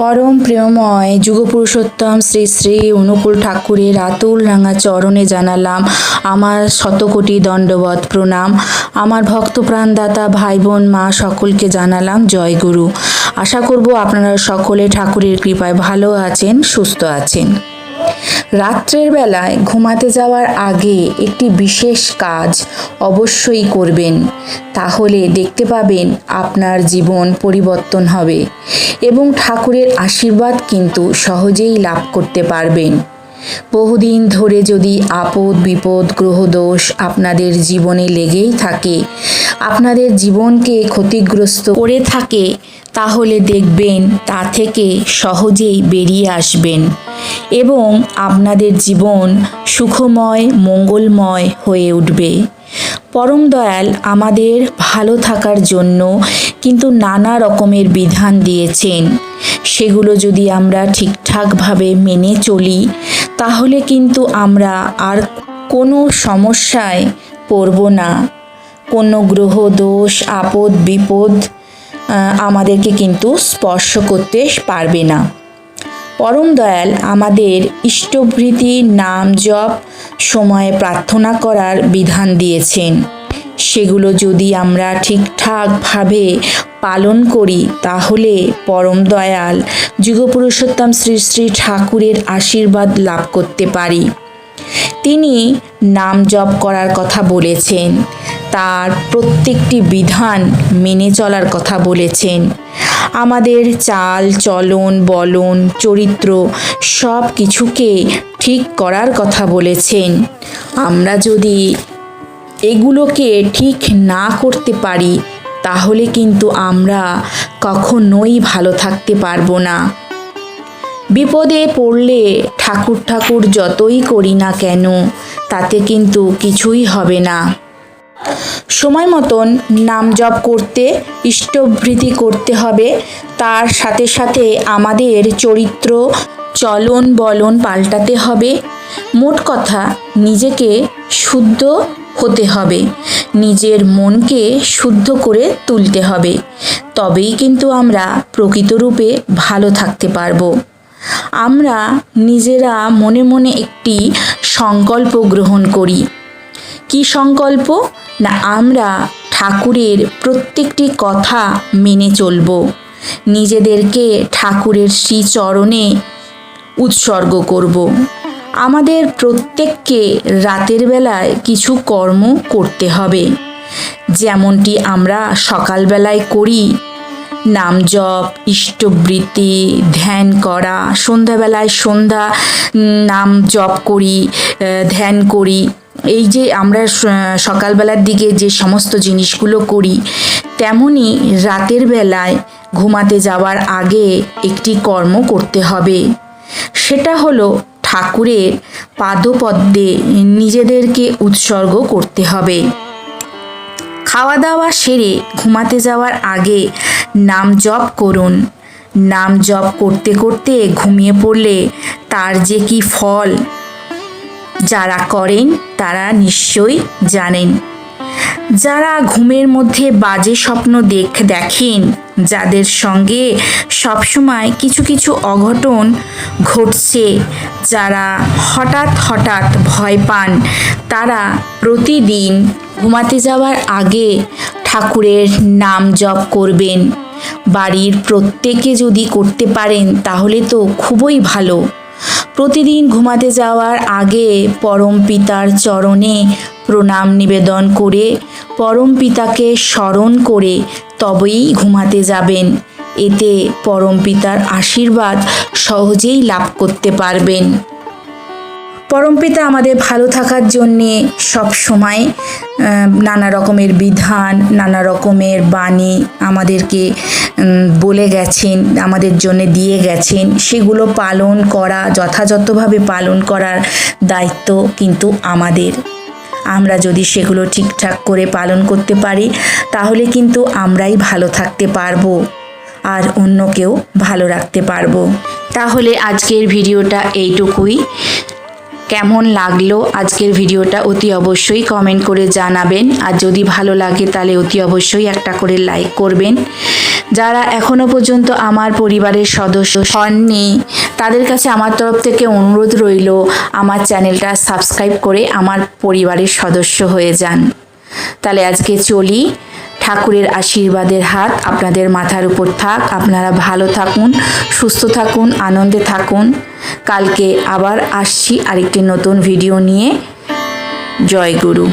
পরম প্রেমময় যুগপুরুষোত্তম শ্রী শ্রী অনুকূল ঠাকুরের আতুল রাঙা চরণে জানালাম আমার শতকোটি দণ্ডবধ প্রণাম। আমার ভক্ত প্রাণদাতা ভাই বোন মা সকলকে জানালাম জয় গুরু। আশা করব আপনারা সকলে ঠাকুরের কৃপায় ভালো আছেন, সুস্থ আছেন। রাত্রের বেলায় ঘুমাতে যাওয়ার আগে একটি বিশেষ কাজ অবশ্যই করবেন। তাহলে দেখতে পাবেন আপনার জীবন পরিবর্তন হবে এবং ঠাকুরের আশীর্বাদ কিন্তু সহজেই লাভ করতে পারবেন। বহুদিন ধরে যদি আপদ বিপদ গ্রহদোষ আপনাদের জীবনে লেগেই থাকে, আপনাদের জীবনকে ক্ষতিগ্রস্ত করে থাকে তাহলে দেখবেন তা থেকে সহজেই বেরিয়ে আসবেন এবং আপনাদের জীবন সুখময়, মঙ্গলময় হয়ে উঠবে। পরম দয়াল আমাদের ভালো থাকার জন্য কিন্তু নানা রকমের বিধান দিয়েছেন। সেগুলো যদি আমরা ঠিকঠাকভাবে মেনে চলি, তাহলে কিন্তু আমরা আর কোনো সমস্যায় পড়ব না। কোনো গ্রহ, দোষ, আপদ, বিপদ আমাদেরকে কিন্তু স্পর্শ করতে পারবে না। পরম দয়াল আমাদের ইষ্টভৃতি, নাম জপ, সময়ে প্রার্থনা করার বিধান দিয়েছেন। সেগুলো যদি আমরা ঠিকঠাকভাবে পালন করি, তাহলে পরম দয়াল যুগপুরুষোত্তম শ্রী শ্রী ঠাকুরের আশীর্বাদ লাভ করতে পারি। তিনি নাম জপ করার কথা বলেছেন। তার প্রত্যেকটি বিধান মেনে চলার কথা বলেছেন। আমাদের চাল, চলন, বলন, চরিত্র সব কিছুকে ঠিক করার কথা বলেছেন। আমরা যদি এগুলোকে ঠিক না করতে পারি, তাহলে কিন্তু আমরা কখনোই ভালো থাকতে পারব না। বিপদে পড়লে ঠাকুর ঠাকুর যতই করি না কেন, তাতে কিন্তু কিছুই হবে না। সময় মতন নাম জপ করতে, ইষ্টভৃতি করতে হবে। তার সাথে সাথে আমাদের চরিত্র, চলন বলন পাল্টাতে হবে। মোট কথা, নিজেকে শুদ্ধ হতে হবে। নিজের মনকে শুদ্ধ করে তুলতে হবে। তবেই কিন্তু আমরা প্রকৃতরূপে ভালো থাকতে পারব। আমরা নিজেরা মনে মনে একটি সংকল্প গ্রহণ করি। কি সংকল্প? না, আমরা ঠাকুরের প্রত্যেকটি কথা মেনে চলব। নিজেদেরকে ঠাকুরের শ্রীচরণে উৎসর্গ করব। আমাদের প্রত্যেককে রাতের বেলায় কিছু কর্ম করতে হবে। যেমনটি আমরা সকালবেলায় করি। নাম জপ, ইষ্টবৃত্তি, ধ্যান করা, সন্ধ্যাবেলায় সন্ধ্যা নাম জপ করি ধ্যান করি। এই যে আমরা সকালবেলার দিকে যে সমস্ত জিনিসগুলো করি, তেমনি রাতের বেলায় ঘুমাতে যাওয়ার আগে একটি কর্ম করতে হবে। সেটা হলো ঠাকুরের পাদপদ্মে নিজেদেরকে উৎসর্গ করতে হবে। খাওয়া দাওয়া সেরে ঘুমাতে যাওয়ার আগে নাম জপ করুন। নাম জপ করতে করতে ঘুমিয়ে পড়লে তার যে কি ফল যারা করেন, তারা নিশ্চয়ই জানেন। যারা ঘুমের মধ্যে বাজে স্বপ্ন দেখ দেখেন, যাদের সঙ্গে সবসময় কিছু কিছু অঘটন ঘটছে, যারা হঠাৎ হঠাৎ ভয় পান, তারা প্রতিদিন ঘুমাতে যাওয়ার আগে ঠাকুরের নাম জপ করবেন। বাড়ির প্রত্যেকে যদি করতে পারেন, তাহলে তো খুবই ভালো। প্রতিদিন ঘুমাতে যাওয়ার আগে পরম পিতার চরণে প্রণাম নিবেদন করে, পরম পিতাকে স্মরণ করে তবেই ঘুমাতে যাবেন। এতে পরম পিতার আশীর্বাদ সহজেই লাভ করতে পারবেন। পরমপিতা আমাদের ভালো থাকার জন্যে সব সময় নানা রকমের বিধান, নানা রকমের বাণী আমাদেরকে বলে গেছেন, আমাদের জন্য দিয়ে গেছেন, সেগুলো পালন করা, যথাযথভাবে পালন করার দায়িত্ব কিন্তু আমাদের। আমরা যদি সেগুলো ঠিকঠাক করে পালন করতে পারি, তাহলে কিন্তু আমরাই ভালো থাকতে পারব, আর অন্যকেও ভালো রাখতে পারব। তাহলে আজকের ভিডিওটা এইটুকুই। কেমন লাগল আজকের ভিডিওটা অতি অবশ্যই কমেন্ট করে জানাবেন। আর যদি ভালো লাগে তাহলে অতি অবশ্যই একটা করে লাইক করবেন। যারা এখনও পর্যন্ত আমার পরিবারের সদস্য হননি, তাদের কাছে আমার তরফ থেকে অনুরোধ রইল, আমার চ্যানেলটা সাবস্ক্রাইব করে আমার পরিবারের সদস্য হয়ে যান। তাহলে আজকে চলি। ঠাকুরের আশীর্বাদের হাত আপনাদের মাথার উপর থাক। আপনারা ভালো থাকুন, সুস্থ থাকুন, আনন্দে থাকুন। কালকে আবার আসছি আরেকটি নতুন ভিডিও নিয়ে। জয় গুরু।